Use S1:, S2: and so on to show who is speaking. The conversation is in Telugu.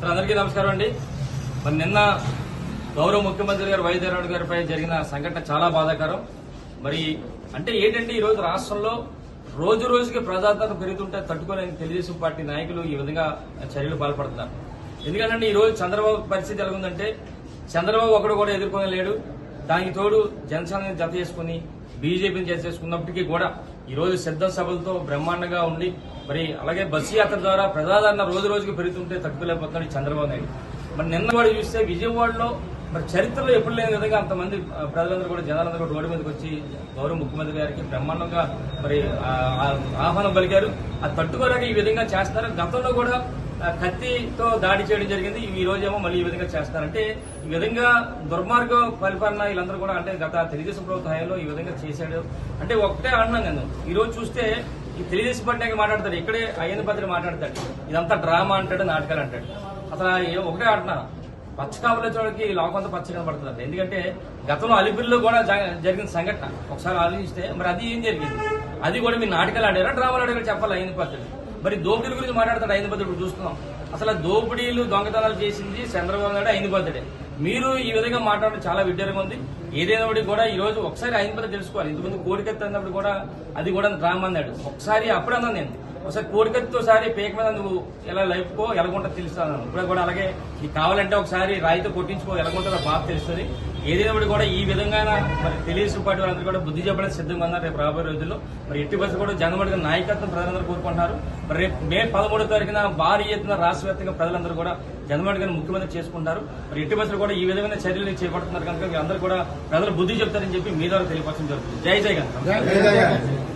S1: సార్ అందరికీ నమస్కారం అండి. మరి నిన్న గౌరవ ముఖ్యమంత్రి గారు వైద్యరావు గారిపై జరిగిన సంఘటన చాలా బాధాకరం. మరి అంటే ఏంటంటే ఈరోజు రాష్ట్రంలో రోజు రోజుకి ప్రజాదరణ పెరుగుతుంటే తట్టుకోలేని తెలుగుదేశం పార్టీ నాయకులు ఈ విధంగా చర్యలు పాల్పడుతున్నారు. ఎందుకంటే ఈ రోజు చంద్రబాబు పరిస్థితి ఎలా ఉందంటే చంద్రబాబు ఒకడు కూడా ఎదుర్కొనలేడు. దానికి తోడు జనసేనని జత చేసుకుని బీజేపీని జత చేసుకున్నప్పటికీ కూడా ఈ రోజు సిద్ధ సభలతో బ్రహ్మాండంగా ఉండి మరి అలాగే బస్సు యాత్ర ద్వారా ప్రజాదరణ రోజు రోజుకి పెరుగుతుంటే తక్కువలేకపోతున్నాడు చంద్రబాబు నాయుడు. మరి నిన్న కూడా చూస్తే విజయవాడలో మరి చరిత్రలో ఎప్పుడు లేని విధంగా అంతమంది ప్రజలందరూ కూడా జనాలందరూ కూడా రోడ్డు మీదకి వచ్చి గౌరవ ముఖ్యమంత్రి గారికి బ్రహ్మాండంగా మరి ఆహ్వానం పలికారు. అది తట్టుకోలేక ఈ విధంగా చేస్తారు గతంలో కూడా కత్తితో దాడి చేయడం జరిగింది. ఈ రోజేమో మళ్ళీ ఈ విధంగా చేస్తారంటే ఈ విధంగా దుర్మార్గ పరిపాలన వీళ్ళందరూ కూడా అంటే గత తెలుగుదేశం ప్రభుత్వ హయాంలో ఈ విధంగా చేశాడు. అంటే ఒకటే అన్నాం నేను. ఈ రోజు చూస్తే ఈ తెలుగుదేశం పార్టీ మాట్లాడతాడు ఇక్కడే అయ్యన భద్ర మాట్లాడతాడు. ఇదంతా డ్రామా అంటాడు నాటకాలు అంటాడు. అసలు ఒకటే అంటున్నా పచ్చ కాపుల చోడకి లోకంతా పచ్చ కనబడుతుంది ఎందుకంటే గతంలో అలిపిరిలో కూడా జరిగిన సంఘటన. ఒకసారి ఆలోచిస్తే మరి అది ఏం జరిగింది? అది కూడా మీ నాటకాలు ఆడారా? డ్రామాలు ఆడారా? చెప్పాలి అయ్యన పద్ధతి మరి దోపిడీల గురించి మాట్లాడతాడు అయ్యన పద్ధతి చూస్తున్నాం. అసలు దోపిడీలు దొంగతనాలు చేసింది చంద్రబాబు నాయుడు అయ్యన పద్ధతి మీరు ఈ విధంగా మాట్లాడడం చాలా విడ్డూరంగా ఉంది. ఏదైనా కూడా ఈ రోజు ఒకసారి ఆయన పద్ధతి తెలుసుకోవాలి. ఇంతకుముందు కోరిక కూడా అది కూడా రామన్నాడు ఒకసారి అప్పుడు అన్నాను నేను. ఒకసారి కోడికత్తితో సారి పేక మీద నువ్వు ఎలా లైఫ్కో ఎలాగుంటో తెలుస్తాను ఇప్పుడు కూడా అలాగే నీకు కావాలంటే ఒకసారి రాయితో కొట్టించుకో ఎలాగుంటుందో బాగా తెలుస్తుంది. ఏదైనప్పుడు కూడా ఈ విధంగా మరి తెలియసు పార్టీ వాళ్ళందరూ కూడా బుద్ధి చెప్పడానికి సిద్ధంగా ఉన్నారు రేపు రాబోయే రోజుల్లో. మరి ఎట్టి బస్సు కూడా జనమడిగా నాయకత్వం ప్రజలందరూ కోరుకుంటున్నారు. మరి రేపు మే పదమూడో తారీఖున భారీ ఎత్తున రాష్ట్ర వ్యాప్తంగా ప్రజలందరూ కూడా జనమడిగా ముఖ్యమంత్రి చేసుకుంటారు. మరి ఎట్టి బస్సులు కూడా ఈ విధమైన చర్యలు చేపడుతున్నారు కనుక అందరూ కూడా ప్రజలు బుద్ధి చెప్తారని చెప్పి మీ ద్వారా తెలియపరచడం జరుగుతుంది. జై జై గంట
S2: జై